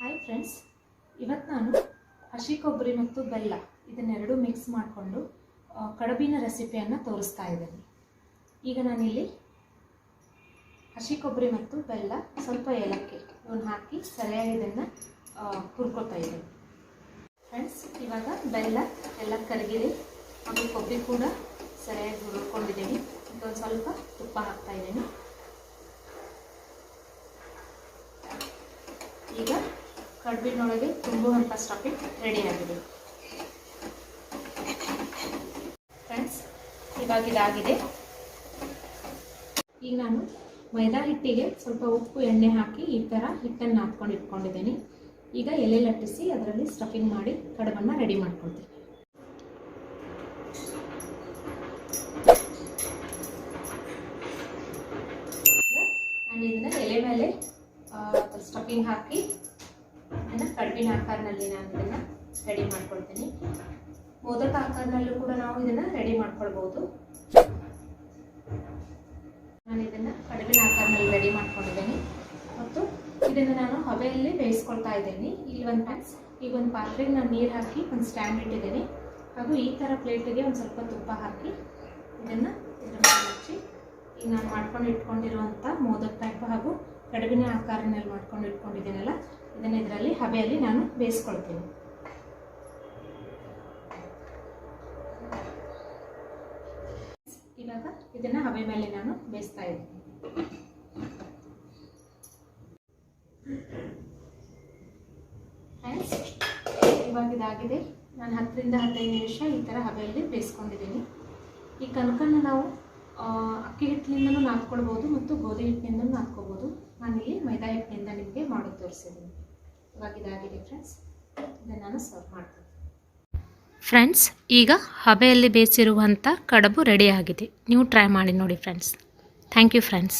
Friends ಇವತ್ತು ನಾನು ಹಸಿ ಕೊಬ್ಬರಿ ಮತ್ತು ಬೆಲ್ಲ ಇದನ್ನೆರಡು ಮಿಕ್ಸ್ ಮಾಡಿಕೊಂಡು ಕಡಬಿನ ರೆಸಿಪಿಯನ್ನು ತೋರಿಸ್ತಾ ಇದ್ದೀನಿ. ಈಗ ನಾನಿಲ್ಲಿ ಹಸಿ ಕೊಬ್ಬರಿ ಮತ್ತು ಬೆಲ್ಲ ಸ್ವಲ್ಪ ಏಲಕ್ಕಿ ಇವನ್ನ ಹಾಕಿ ಸರಿಯಾಗಿ ಇದನ್ನು ಹುರ್ಕೋತಾ ಇದ್ದೀನಿ. ಫ್ರೆಂಡ್ಸ್ ಇವಾಗ ಬೆಲ್ಲ ಎಲ್ಲ ಕರಗಿದೆ ಹಾಗೂ ಕೊಬ್ಬರಿ ಕೂಡ ಸರಿಯಾಗಿ ಹುರ್ಕೊಂಡಿದ್ದೀನಿ. ಇದೊಂದು ಸ್ವಲ್ಪ ತುಪ್ಪ ಹಾಕ್ತಾ ಇದ್ದೀನಿ. ಈಗ ಕಡುಬಿನೊಳಗೆ ತುಂಬುವಂಥ ಸ್ಟಫಿಂಗ್ ರೆಡಿ ಆಗಿದೆ. ಫ್ರೆಂಡ್ಸ್ ಇವಾಗ ಇದಾಗಿದೆ. ಈಗ ನಾನು ಮೈದಾ ಹಿಟ್ಟಿಗೆ ಸ್ವಲ್ಪ ಉಪ್ಪು, ಎಣ್ಣೆ ಹಾಕಿ ಈ ಥರ ಹಿಟ್ಟನ್ನು ಹಾಕ್ಕೊಂಡು ಇಟ್ಕೊಂಡಿದ್ದೀನಿ. ಈಗ ಎಲೆ ಲಟ್ಟಿಸಿ ಅದರಲ್ಲಿ ಸ್ಟಫಿಂಗ್ ಮಾಡಿ ಕಡುಬನ್ನು ರೆಡಿ ಮಾಡ್ಕೊಳ್ತೀನಿ. ನಾನು ಇದನ್ನು ಎಲೆ ಮೇಲೆ ಸ್ಟಫಿಂಗ್ ಹಾಕಿ ಇದನ್ನ ಕಡುಬಿನ ಆಕಾರನಲ್ಲಿ ನಾನು ಇದನ್ನ ರೆಡಿ ಮಾಡ್ಕೊಳ್ತೀನಿ. ಮೋದಕ ಆಕಾರನಲ್ಲೂ ಕೂಡ ನಾವು ಇದನ್ನ ರೆಡಿ ಮಾಡ್ಕೊಳ್ಬೋದು. ನಾನು ಇದನ್ನ ಕಡುಬಿನ ಆಕಾರದಲ್ಲಿ ರೆಡಿ ಮಾಡ್ಕೊಂಡಿದ್ದೀನಿ. ಮತ್ತು ಇದನ್ನು ನಾನು ಹಬೆಯಲ್ಲಿ ಬೇಯಿಸ್ಕೊಳ್ತಾ ಇದ್ದೀನಿ. ಇಲ್ಲಿ ಒಂದು ಪ್ಯಾನ್ಸ್ ಈ ಒಂದು ಪಾತ್ರೆಗೆ ನಾನು ನೀರು ಹಾಕಿ ಒಂದು ಸ್ಟ್ಯಾಂಡ್ ಇಟ್ಟಿದ್ದೀನಿ. ಹಾಗೂ ಈ ಥರ ಪ್ಲೇಟಿಗೆ ಒಂದು ಸ್ವಲ್ಪ ತುಪ್ಪ ಹಾಕಿ ಇದನ್ನು ಇದನ್ನು ಹಚ್ಚಿ. ಈಗ ನಾನು ಮಾಡ್ಕೊಂಡು ಇಟ್ಕೊಂಡಿರುವಂಥ ಮೋದಕ ಟೈಪ್ ಹಾಗೂ ಕಡುಬಿನ ಆಕಾರನಲ್ಲಿ ಮಾಡ್ಕೊಂಡು ಇಟ್ಕೊಂಡಿದ್ದೀನಲ್ಲ, ಇದನ್ನು ಇದರಲ್ಲಿ ಹಬೆಯಲ್ಲಿ ನಾನು ಬೇಯಿಸ್ಕೊಳ್ತೀನಿ. ಇವಾಗ ಇದನ್ನು ಹಬೆ ಮೇಲೆ ನಾನು ಬೇಯಿಸ್ತಾ ಇದ್ದೀನಿ. ಇವಾಗ ಇದಾಗಿದೆ. ನಾನು ಹತ್ತರಿಂದ ಹದಿನೈದು ನಿಮಿಷ ಈ ಥರ ಹಬೆಯಲ್ಲಿ ಬೇಯಿಸ್ಕೊಂಡಿದ್ದೀನಿ. ಈ ಕನಕನ್ನು ನಾವು ಅಕ್ಕಿ ಹಿಟ್ಟಿನಿಂದಲೂ ನಾದ್ಕೊಳ್ಬೋದು ಮತ್ತು ಗೋಧಿ ಹಿಟ್ಟಿನಿಂದಲೂ ನಾದ್ಕೋಬೋದು ಇಲ್ಲಿ ಮೈದಾ ಹಿಟ್ಟಿನಿಂದ ನಿಮಗೆ ಮಾಡಿ ತೋರಿಸಿದ್ದೀನಿ. ಇವಾಗ ಇದಾಗಿದೆ ಫ್ರೆಂಡ್ಸ್ ಇದನ್ನು ನಾನು ಸರ್ವ್ ಮಾಡ್ತೀನಿ. ಫ್ರೆಂಡ್ಸ್ ಈಗ ಹಬೆಯಲ್ಲಿ ಬೇಯಿಸಿರುವಂಥ ಕಡಬು ರೆಡಿಯಾಗಿದೆ ನೀವು ಟ್ರೈ ಮಾಡಿ ನೋಡಿ ಫ್ರೆಂಡ್ಸ್ ಥ್ಯಾಂಕ್ ಯು ಫ್ರೆಂಡ್ಸ್